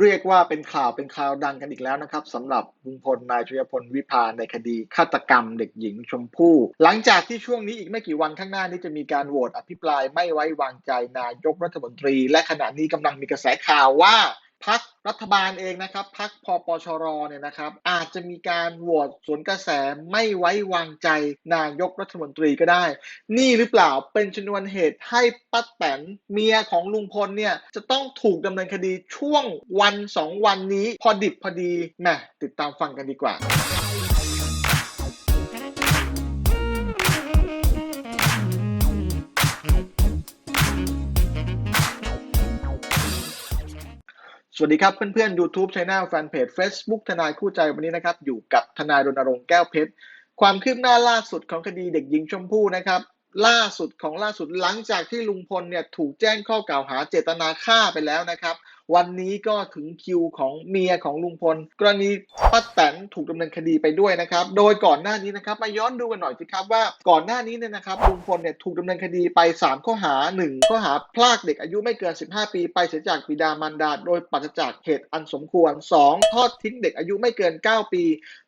เรียกว่าเป็นข่าวเป็นข่าวดังกันอีกแล้วนะครับสำหรับลุงพลนายชยพลวิพาในคดีฆาตกรรมเด็กหญิงชมพู่ หลังจากที่ช่วงนี้อีกไม่กี่วันข้างหน้านี้จะมีการโหวตอภิปรายไม่ไว้วางใจนายกรัฐมนตรี และขณะนี้กำลังมีกระแสข่าวว่า พักรัฐบาลเองนะครับพักพอปชรเนี่ยนะครับ อาจจะมีการโหวตสวนกระแสไม่ไว้วางใจนายกรัฐมนตรีก็ได้ นี่หรือเปล่าเป็นชนวนเหตุให้ป้าแตนเมียของลุงพลเนี่ยจะต้องถูกดำเนินคดีช่วงวันสองวันนี้พอดิบพอดีแหมติดตามฟังกันดีกว่า สวัสดีครับเพื่อนๆ YouTube Channel Fanpage Facebook ทนายคู่ใจวันนี้นะครับ อยู่กับทนายรณรงค์แก้วเพชร ความคืบหน้าล่าสุดของคดีเด็กหญิงชมพู่นะครับ ล่าสุดของล่าสุดหลังจากที่ลุงพลเนี่ยถูกแจ้งข้อกล่าวหาเจตนาฆ่าไปแล้วนะครับ วันนี้ก็ถึงคิวของเมียของลุงพล กรณีป้าแตนถูกดำเนินคดีไปด้วยนะครับ โดยก่อนหน้านี้นะครับมาย้อนดูกันหน่อยสิครับว่าก่อนหน้านี้เนี่ยนะครับลุงพลเนี่ยถูกดำเนินคดีไป 3 ข้อหา 1 ข้อหาพรากเด็กอายุไม่เกิน 15 ปีไปเสียจากบิดามารดาโดยปราศจากเหตุอันสมควร 2 ทอดทิ้งเด็กอายุไม่เกิน 9 ปี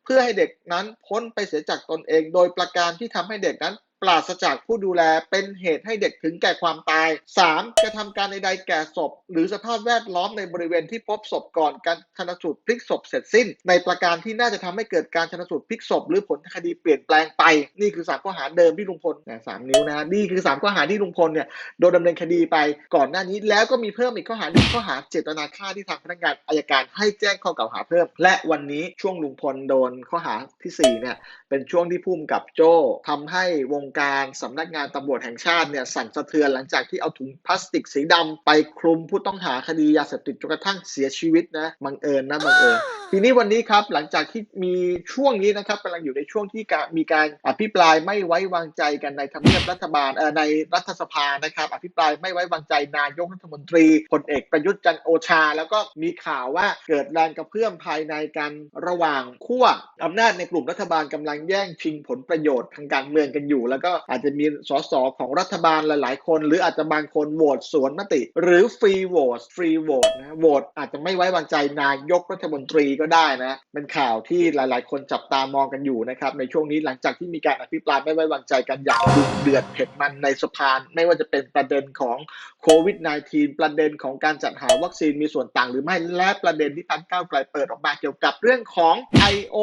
เพื่อให้เด็กนั้นพ้นไปเสียจากตนเอง โดยประการที่ทำให้เด็กนั้น ปราศจากผู้ดูแลเป็นเหตุให้เด็กถึงแก่ความตาย 3. กระทำการใดๆแก่ศพ หรือสภาพแวดล้อมในบริเวณที่พบศพก่อนการชนสูตรพลิกศพเสร็จสิ้น ในประการที่น่าจะทำให้เกิดการชนสูตรพลิกศพ หรือผลคดีเปลี่ยนแปลงไป นี่คือสามข้อหาเดิมที่ลุงพลนะสามนิ้วนะนี่คือสามข้อหาที่ลุงพลเนี่ยโดนดำเนินคดีไปก่อนหน้านี้ แล้วก็มีเพิ่มอีกข้อหาหนึ่งข้อหาเจตนาฆ่าที่ทางพนักงานอายการให้แจ้งข้อกล่าวหาเพิ่ม และวันนี้ช่วงลุงพลโดนข้อหาที่สี่เนี่ยเป็นช่วงที่พุ่มกับโจ้ทำให้วงการสำนักงานตำรวจแห่งชาติเนี่ยสั่นสะเทือนหลังจากที่เอาถุงพลาสติกสีดำไปคลุมผู้ต้องหาคดียาเสพติดจนกระทั่งเสียชีวิตนะบังเอิญนะบังเอิญทีนี้วันนี้ครับหลังจากที่มีช่วงนี้นะครับกำลังอยู่ในช่วงที่มีการอภิปรายไม่ไว้วางใจกันในทำเนียบรัฐบาลเอ่อในรัฐสภานะครับ อภิปรายไม่ไว้วางใจนายกรัฐมนตรีพลเอกประยุทธ์จันโอชา แล้วก็มีข่าวว่าเกิดแรงกระเพื่อมภายในกันระหว่างขั้วอำนาจในกลุ่มรัฐบาลกำลังแย่งชิงผลประโยชน์ทางการเมืองกันอยู่แล้วก็อาจจะมีสสของรัฐบาลหลาย ๆ คน หรืออาจจะบางคนโหวตสวนมติ หรือฟรีโหวตฟรีโหวตนะโหวตอาจจะไม่ไว้วางใจนายกรัฐมนตรีก็ได้นะ เป็นข่าวที่หลาย ๆ คนจับตามองกันอยู่นะครับในช่วงนี้หลังจากที่มีการอภิปรายไม่ไว้วางใจกันอย่างดุเดือดเผ็ดมันในสภาไม่ว่าจะเป็นประเด็นของโควิด -19 ประเด็นของการจัดหาวัคซีนมีส่วนต่างหรือไม่และประเด็นที่พันก้าวไกลเปิดออกมาเกี่ยวกับเรื่องของ I.O.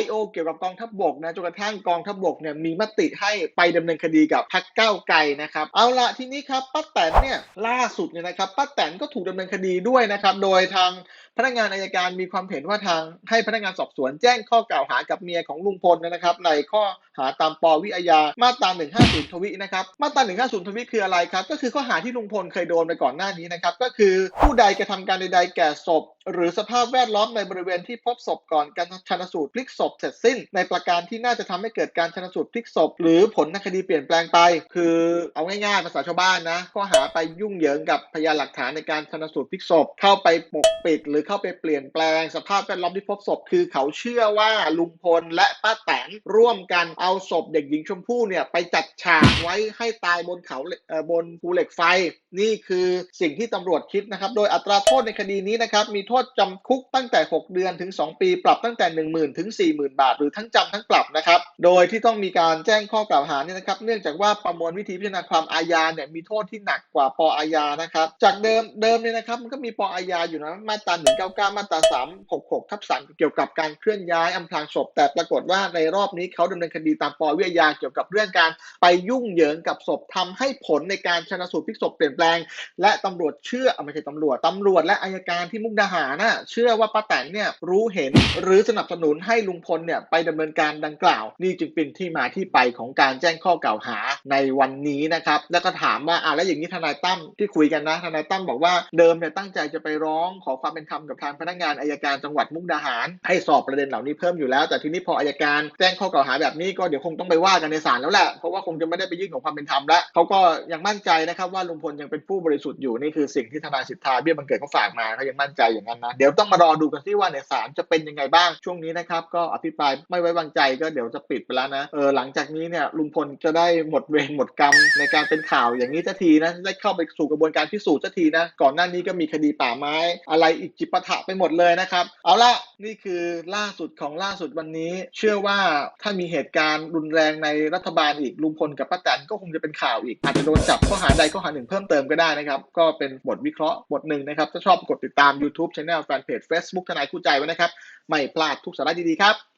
I.O. เกี่ยวกับกองทัพบกนะจนกระทั่งกองทัพบกเนี่ยมีมติให้ไปดำเนินคดีกับพักเก้าไกลนะครับ เอาละทีนี้ครับป้าแตนเนี่ยล่าสุดเนี่ยนะครับป้าแตนก็ถูกดำเนินคดีด้วยนะครับโดยทางพนักงานอายการมีความเห็นว่าทางให้พนักงานสอบสวนแจ้งข้อกล่าวหากับเมียของลุงพลนะครับ ในข้อหาตามปวิอาญามาตรา 150 ทวินะครับมาตรา 150 ทวิคืออะไรครับ ก็คือข้อหาที่ลุงพลเคยโดนไปก่อนหน้านี้นะครับก็คือผู้ใดกระทำการใดๆแก่ศพหรือสภาพแวดล้อมในบริเวณที่พบศพก่อนการชันสูตรพลิกศพเสร็จสิ้น ในประการที่น่าจะทำให้เกิดการชันสูตรพลิกศพ หรือผลคดีเปลี่ยนแปลงไป คือเอาง่ายๆภาษาชาวบ้านนะข้อหาไปยุ่งเหยิงกับพยานหลักฐานในการชันสูตรพลิกศพ เข้าไปปกปิด หรือเข้าไปเปลี่ยนแปลง สภาพแวดล้อมที่พบศพ คือเขาเชื่อว่าลุงพลและป้าแตนร่วมกันเอาศพเด็กหญิงชมพู่เนี่ยไปจัดฉากไว้ให้ตายบนเขาบนภูเหล็กไฟ นี่คือสิ่งที่ตำรวจคิดนะครับ โดยอัตราโทษในคดีนี้นะครับมีโททษจำคุกตั้งแต่ 6 เดือนถึง 2 ปี ปรับตั้งแต่ 1 0,000ถึง40,000 บาท หรือทั้งจำทั้งปรับนะครับ โดยที่ต้องมีการแจ้งข้อกล่าวหาเนี่ยนะครับ เนื่องจากว่าประมวลวิธีพิจารณาความอาญาเนี่ยมีโทษที่หนักกว่าปออาญานะครับ จากเดิมเดิมเนี่ยนะครับมันก็มีปออาญาอยู่นะมาตรา199 มาตรา 366ทับ3เกี่ยวกับการเคลื่อนย้ายอำพรางศพ แต่ปรากฏว่าในรอบนี้เขาดำเนินคดีตามปอวิทยาเกี่ยวกับเรื่องการไปยุ่งเหยิงกับศพทำให้ผลในการชนะสูตรพลิกศพเปลี่ยนแปลง และตำรวจเชื่อไม่ใช่ตำรวจตำรวจและอายการที่มุกดาหารน่ะเชื่อว่าป้าแตนเนี่ยรู้เห็นหรือสนับสนุนให้ลุงพลเนี่ยไปดำเนินการดังกล่าว นี่จึงเป็นที่มาที่ไปของการแจ้งข้อกล่าวหาในวันนี้นะครับ แล้วก็ถามว่าอ่าแล้วอย่างนี้ทนายตั้มที่คุยกันนะทนายตั้มบอกว่าเดิมเนี่ยตั้งใจจะไปร้องขอความเป็นธรรมกับทางพนักงานอายการจังหวัดมุกดาหาร ให้สอบประเด็นเหล่านี้เพิ่มอยู่แล้ว แต่ทีนี้พออายการแจ้งข้อกล่าวหาแบบนี้ก็เดี๋ยวคงต้องไปว่ากันในศาลแล้วแหละเพราะว่าคงจะไม่ได้ไปยื่นของความเป็นธรรมแล้วเขาก็ยังมั่นใจนะครับว่าลุงพลยังเป็นผู้บริสุทธิ์อยู่นี่คือสิ่งที่ทนายสิทธาเบี้ยบังเกิดเขาฝากมาเขายังมั่นใจอย่างนั้นนั้นนะ เดี๋ยวต้องมารอดูกันซิว่าเนี่ยศาลจะเป็นยังไงบ้างช่วงนี้นะครับก็อภิปรายไม่ไว้วางใจก็เดี๋ยวจะปิดไปแล้วนะเออหลังจากนี้เนี่ยลุงพลจะได้หมดเวรหมดกรรมในการเป็นข่าวอย่างนี้สักทีนะได้เข้าไปสู่กระบวนการพิสูจน์สักทีนะก่อนหน้านี้ก็มีคดีป่าไม้ อะไรอีกจิปาถะไปหมดเลยนะครับ เอาละนี่คือล่าสุดของล่าสุดวันนี้ เชื่อว่าถ้ามีเหตุการณ์รุนแรงในรัฐบาลอีกลุงพลกับป้าแตนก็คงจะเป็นข่าวอีก อาจจะโดนจับข้อหาใดข้อหาหนึ่งเพิ่มเติมก็ได้นะครับ ก็เป็นบทวิเคราะห์บทหนึ่งนะครับถ้าชอบกดติดตาม YouTube Channel แฟนเพจ Facebook ทนายคู่ใจไว้นะครับ ไม่พลาดทุกสาระดีๆครับ